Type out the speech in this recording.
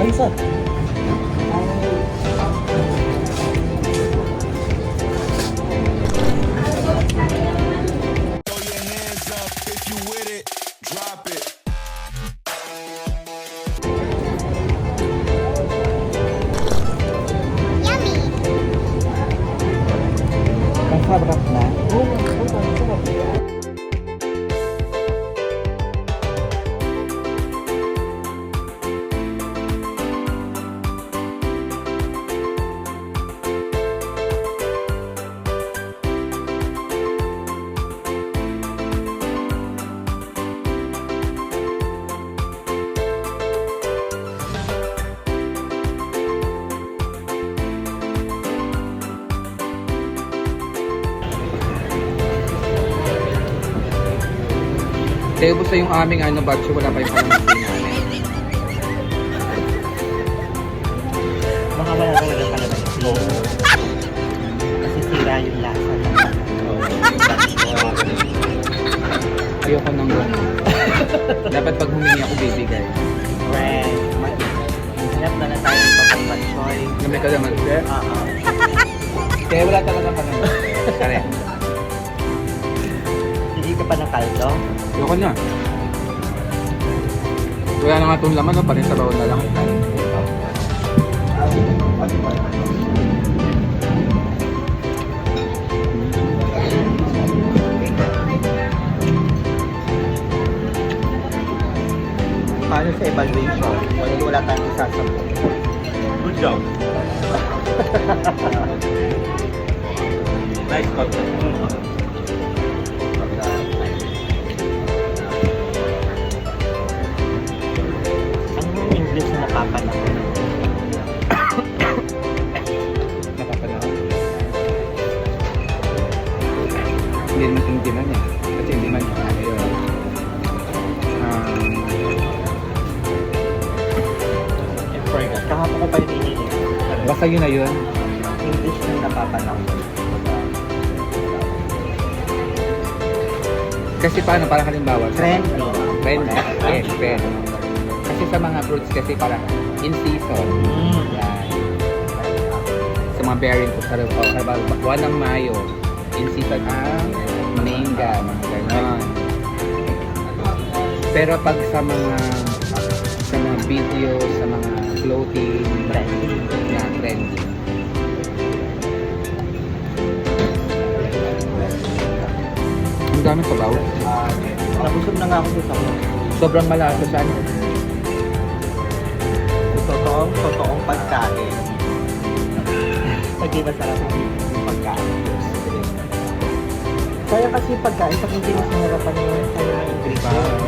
Okay, sir. Ubos na yung aming ano, batch, wala pa yung kalamansi namin. Baka wala talaga pala ng flow. Kasi sira yung lasa. Ayoko nang gano'n. Dapat pag humingi ako, bibigay. Friend, mag-inap na na tayo sa pagpatsoy. Na may kalamansi. Oo. Kaya wala talaga kalamansi. Kare. Pa ng kaldo? Ayoko na. Wala na nga itong laman, no? Parin sa bawal na lang. Paano sa evaluation? Wala, wala tayong isasagot. Good job. English na napapanahon? Napapanahon. Hindi naman tinitinan niya. Kasi hindi man yun. Um. Kahapon ko pa yung iniisip. basta yun na yun. English na napapanahon. Kasi paano, parang halimbawa. Friendly. Friendly. Yes, friendly. Sa mga fruits kasi parang in season. Mm. Yan. Sa mga bearing ko, sa oh, halimbawa, buwan ng Mayo, in season ang mangga, mga ganon. Pero pag sa mga sa mga video, sa mga clothing, Friendly. na trendy. Ang dami sa bawal. Nabusog na nga ako sa mo. Sobrang malasa siya. Ano? Totoong, pagkain. Pag di masarap yung pagkain. Kaya kasi pagkain, pag hindi mas mahirapan yung kanyang ingredients.